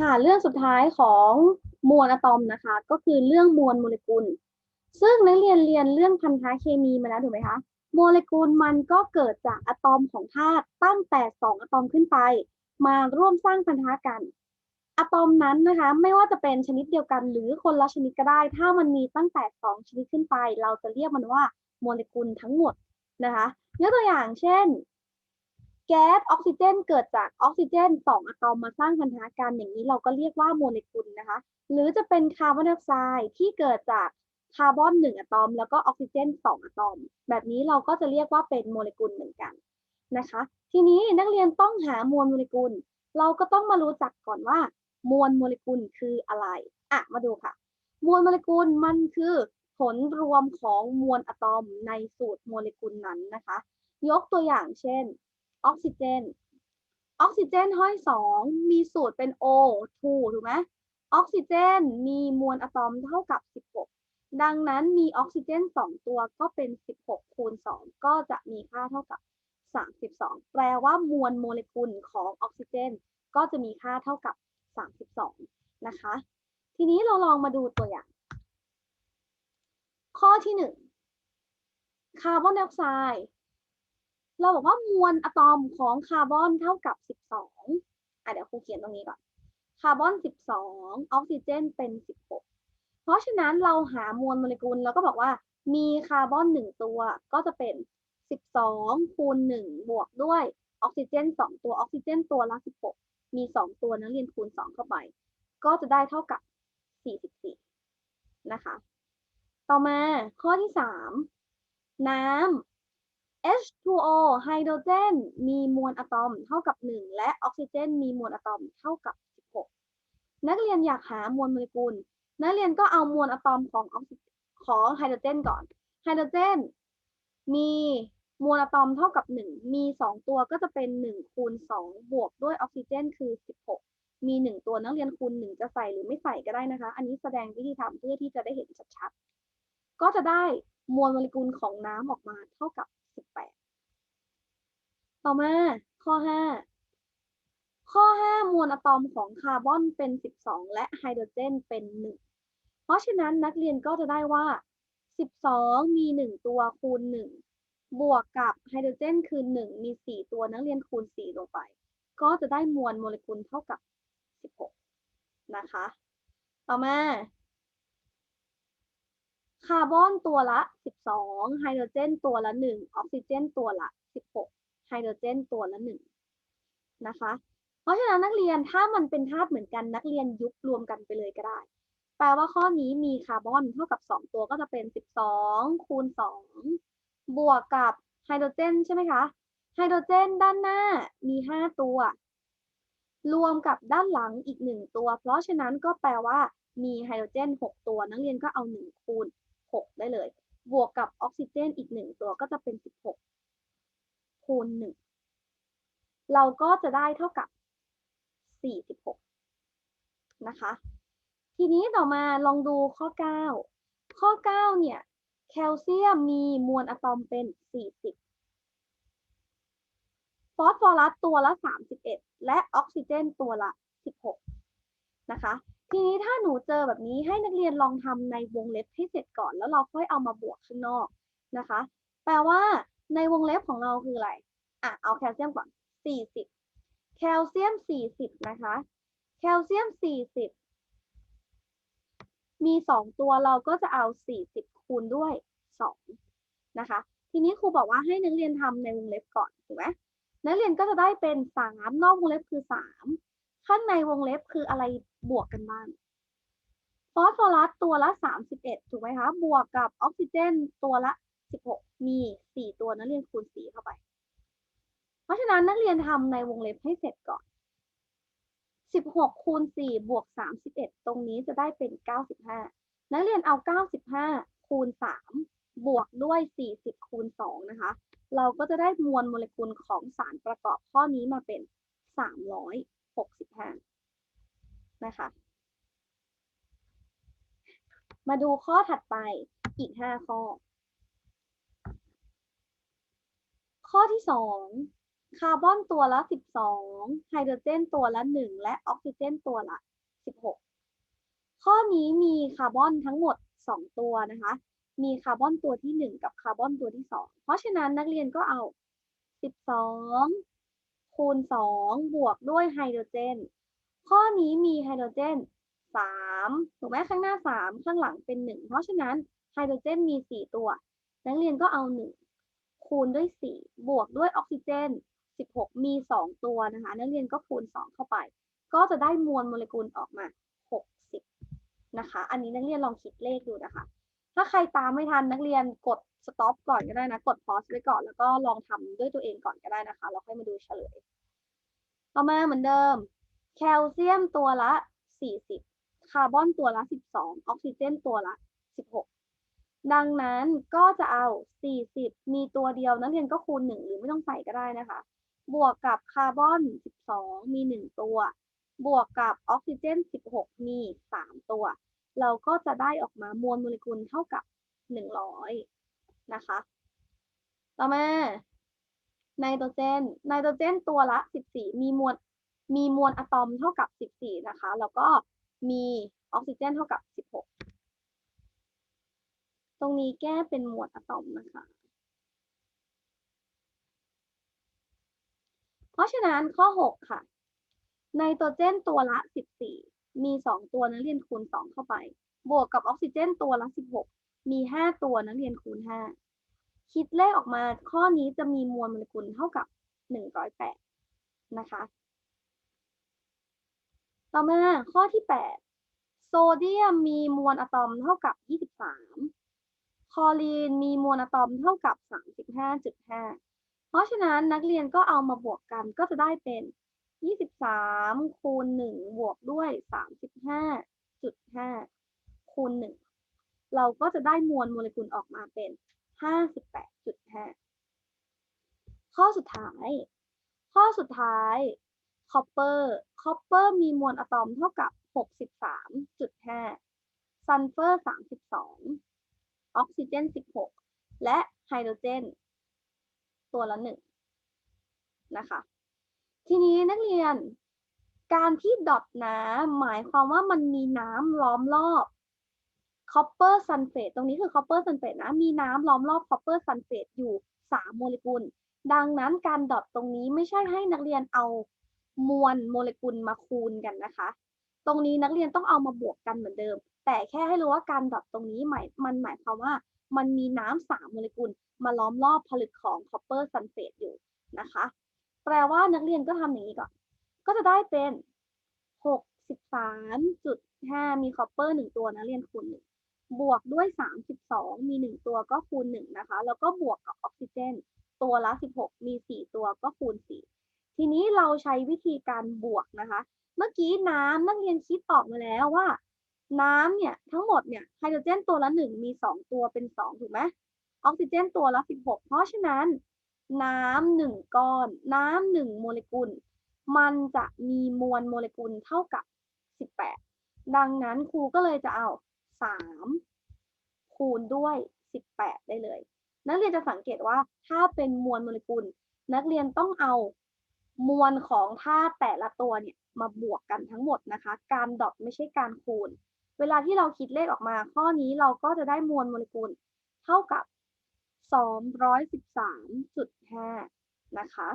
ค่ะเรื่องสุดท้ายของมวลอะตอมนะคะ ก็คือเรื่องมวลโมเลกุล ซึ่งนักเรียนเรียนเรื่องพันธะเคมีมาแล้วถูกไหมคะโมเลกุลมันก็เกิดจากอะตอมของธาตุตั้งแต่สองอะตอมขึ้นไป มาร่วมสร้างพันธะกันอะตอมนั้นนะคะ ไม่ว่าจะเป็นชนิดเดียวกันหรือคนละชนิดก็ได้ ถ้ามันมีตั้งแต่สองชนิดขึ้นไป เราจะเรียกมันว่าโมเลกุลทั้งหมดนะคะยกตัวอย่างเช่น แก๊สออกซิเจนเกิดจากออกซิเจนสองอะตอมมาสร้างพันธะกันอย่างนี้เราก็เรียกว่าโมเลกุลนะคะ หรือจะเป็นคาร์บอนไดออกไซด์ที่เกิดจากคาร์บอนหนึ่งอะตอม แล้วก็ออกซิเจนสองอะตอม แบบนี้เราก็จะเรียกว่าเป็นโมเลกุลเหมือนกันนะคะ ทีนี้นักเรียนต้องหามวลโมเลกุล เราก็ต้องมารู้จักก่อนว่า มวลโมเลกุลคืออะไรอะมาดูค่ะ มวลโมเลกุลมันคือผลรวมของมวลอะตอมในสูตรโมเลกุลนั้นนะคะ ยกตัวอย่างเช่น ออกซิเจน ออกซิเจนห้อยสองมีสูตรเป็น O2 ถูกไหมออกซิเจนมีมวลอะตอมเท่ากับ 16 ดังนั้นมีออกซิเจน 2 ตัวก็เป็น 16 คูณ 2 ก็จะมีค่าเท่ากับ 32 แปลว่ามวลโมเลกุลของออกซิเจน ก็จะมีค่าเท่ากับ 32 นะคะ ทีนี้เราลองมาดูตัวอย่าง ข้อที่ 1 คาร์บอนไดออกไซด์ เราบอกว่ามวลอะตอมของคาร์บอนเท่ากับ 12 อะเดี๋ยวครูเขียนตรงนี้ก่อน คาร์บอน 12 ออกซิเจนเป็น 16 เพราะฉะนั้นเราหามวลโมเลกุลเราก็บอกว่ามีคาร์บอน 1 ตัวก็จะเป็น 12 คูณ 1 บวกด้วยออกซิเจน 2 ตัวออกซิเจนตัวละ 16 มี 2 ตัวนักเรียนคูณ 2 เข้าไป ก็จะได้เท่ากับ 44 นะคะ ต่อมาข้อที่ 3 น้ำ H2O ไฮโดรเจนมีมวลอะตอมเท่ากับ 1 และออกซิเจน มีมวลอะตอมเท่ากับ 16 นักเรียนอยากหามวลโมเลกุล นักเรียนก็เอามวลอะตอมของออกซิของไฮโดรเจนก่อน ไฮโดรเจน มีมวลอะตอมเท่ากับ 1 มี 2 ตัวก็จะเป็น 1 คูณ 2 บวกด้วยออกซิเจน คือ 16 มี 1 ตัวนักเรียนคูณ 1 จะใส่หรือไม่ใส่ก็ได้นะคะ อันนี้แสดงวิธีทำเพื่อที่จะได้เห็นชัดๆ ก็จะได้มวลโมเลกุลของน้ำออกมาเท่ากับ 18ต่อมาข้อ5ข้อ5มวลอะตอมของคาร์บอนเป็น12และไฮโดรเจนเป็น1เพราะฉะนั้นนักเรียนก็จะได้ว่า12มี1ตัวคูณ1บวกกับไฮโดรเจนคือ1มี4ตัวนักเรียนคูณ4ลงไป ก็จะได้มวลโมเลกุลเท่ากับ16นะคะ ต่อมา คาร์บอนตัวละ 12 ไฮโดรเจนตัวละ 1 ออกซิเจนตัวละ 16 ไฮโดรเจนตัวละ 1 นะคะ เพราะฉะนั้นนักเรียนถ้ามันเป็นธาตุเหมือนกันนักเรียนยุบรวมกันไปเลยก็ได้ แปลว่าข้อนี้มีคาร์บอนเท่ากับ 2 ตัวก็จะเป็น 12 คูณ 2 บวกกับไฮโดรเจนใช่ไหมคะ ไฮโดรเจนด้านหน้ามี 5 ตัว รวมกับด้านหลังอีก 1 ตัว เพราะฉะนั้นก็แปลว่ามีไฮโดรเจน 6 ตัว นักเรียนก็เอา 1 คูณ 6 ได้เลย บวกกับออกซิเจนอีก 1 ตัวก็จะเป็น 16 คูณ 1 เราก็จะได้เท่ากับ 46 นะคะ ทีนี้ต่อมาลองดูข้อ 9 ข้อ 9 เนี่ย แคลเซียมมีมวลอะตอมเป็น 40ฟอสฟอรัสตัวละ 31 และออกซิเจนตัวละ 16 นะคะ ทีนี้ถ้าหนูเจอแบบนี้ให้นักเรียนลองทำในวงเล็บให้เสร็จก่อน แล้วเราค่อยเอามาบวกข้างนอกนะคะ แปลว่าในวงเล็บของเราคืออะไรอะเอาแคลเซียมก่อน 40 แคลเซียม 40 นะคะ แคลเซียม 40 มี 2 ตัวเราก็จะเอา 40 คูณด้วย 2 นะคะ ทีนี้ครูบอกว่าให้นักเรียนทำในวงเล็บก่อน ถูกไหมนักเรียนก็จะได้เป็น 3 นอกวงเล็บคือ 3 ข้างในวงเล็บคืออะไรบวกกันบ้างฟอสฟอรัสตัวละ 31 ถูกไหมคะ บวกกับออกซิเจนตัวละ 16 มี 4 ตัวนักเรียนคูณ 4 เข้าไป เพราะฉะนั้นนักเรียนทำในวงเล็บให้เสร็จก่อน 16 คูณ 4 บวก 31 ตรงนี้จะได้เป็น 95 นักเรียนเอา 95 คูณ 3 บวกด้วย 40 คูณ 2 นะคะ เราก็จะได้มวลโมเลกุลของสารประกอบข้อนี้มาเป็น 365นะคะ มาดูข้อถัดไปอีก5ข้อ ข้อที่2คาร์บอนตัวละ12ไฮโดรเจนตัวละ1และออกซิเจนตัวละ16ข้อนี้มีคาร์บอนทั้งหมด2ตัวนะคะ มีคาร์บอนตัวที่1กับคาร์บอนตัวที่2เพราะฉะนั้นนักเรียนก็เอา12 คูณ 2 บวกด้วยไฮโดรเจน ข้อนี้มีไฮโดรเจน 3 ถูกไหมข้างหน้า 3 ข้างหลังเป็น 1 เพราะฉะนั้นไฮโดรเจนมี 4 ตัว นักเรียนก็เอา 1 คูณด้วย 4 บวกด้วยออกซิเจน 16 มี 2 ตัวนะคะ นักเรียนก็คูณ 2 เข้าไป ก็จะได้มวลโมเลกุลออกมา 60 นะคะ อันนี้นักเรียนลองคิดเลขดูนะคะ ถ้าใครตามไม่ทันนักเรียนกด stop ก่อนก็ได้นะ กด pause ไว้ก่อนแล้วก็ลองทำด้วยตัวเองก่อนก็ได้นะคะ เราค่อยมาดูเฉลย ต่อมาเหมือนเดิม แคลเซียมตัวละ 40 คาร์บอนตัวละ 12 ออกซิเจนตัวละ 16 ดังนั้นก็จะเอา 40 มีตัวเดียวนักเรียนก็คูณ 1 หรือไม่ต้องใส่ก็ได้นะคะ บวกกับคาร์บอน 12 มี 1 ตัว บวกกับออกซิเจน 16 มี 3 ตัว เราก็จะได้ออกมามวลโมเลกุลเท่ากับ100นะคะ ต่อมาไนโตรเจน ไนโตรเจนตัวละ14มีมวล มีมวลอะตอมเท่ากับ14นะคะ แล้วก็มีออกซิเจนเท่ากับ16ตรงนี้แก้เป็นมวลอะตอมนะคะ เพราะฉะนั้นข้อ6ค่ะ ไนโตรเจนตัวละ14 มี2ตัวนักเรียนคูณ2เข้าไป บวกกับออกซิเจนตัวละ16มี5ตัวนักเรียนคูณ5คิดเลขออกมาข้อนี้จะมีมวลโมเลกุลเท่ากับ108นะคะ ต่อมาข้อที่8โซเดียมมีมวลอะตอมเท่ากับ23คลอรีนมีมวลอะตอมเท่ากับ35.5เพราะฉะนั้นนักเรียนก็เอามาบวกกันก็จะได้เป็น 23คูณ1บวกด้วย35.5คูณ1เราก็จะได้มวลโมเลกุลออกมาเป็น58.5ข้อสุดท้าย ข้อสุดท้ายคอปเปอร์คอปเปอร์มีมวลอะตอมเท่ากับ 63.5 ซัลเฟอร์ 32 ออกซิเจน 16 และไฮโดรเจน ตัวละ 1 นะคะ ทีนี้นักเรียน การที่ดอทน้ำหมายความว่ามันมีน้ำล้อมรอบคอปเปอร์ซัลเฟตตรงนี้คือคอปเปอร์ซัลเฟตนะ มีน้ำล้อมรอบคอปเปอร์ซัลเฟตอยู่3โมเลกุล ดังนั้นการดอทตรงนี้ไม่ใช่ให้นักเรียนเอามวลโมเลกุลมาคูณกันนะคะ ตรงนี้นักเรียนต้องเอามาบวกกันเหมือนเดิม แต่แค่ให้รู้ว่าการดอทตรงนี้หมายมันหมายความว่า มันมีน้ำสามโมเลกุลมาล้อมรอบผลึกของคอปเปอร์ซัลเฟตอยู่นะคะ แปลว่านักเรียนก็ทำอย่างนี้ก่อน ก็จะได้เป็น63.5มีคอปเปอร์1ตัวนักเรียนคูณ1บวกด้วย32มี1ตัวก็คูณ1นะคะ แล้วก็บวกกับออกซิเจน ตัวละ16มี4ตัวก็คูณ4ทีนี้เราใช้วิธีการบวกนะคะ เมื่อกี้น้ำนักเรียนคิดออกมาแล้วว่า น้ำเนี่ยทั้งหมดเนี่ยไฮโดรเจนตัวละ1มี2ตัวเป็น2ถูกไหมออกซิเจนตัวละ16เพราะฉะนั้น น้ำหนึ่งก้อน น้ำหนึ่งโมเลกุล มันจะมีมวลโมเลกุลเท่ากับ 18 ดังนั้นครูก็เลยจะเอา 3 คูณด้วย 18 ได้เลย นักเรียนจะสังเกตว่าถ้าเป็นมวลโมเลกุล นักเรียนต้องเอามวลของธาตุแต่ละตัวเนี่ยมาบวกกันทั้งหมดนะคะ การดอทไม่ใช่การคูณ เวลาที่เราคิดเลขออกมา ข้อนี้เราก็จะได้มวลโมเลกุลเท่ากับ 213.5 นะคะ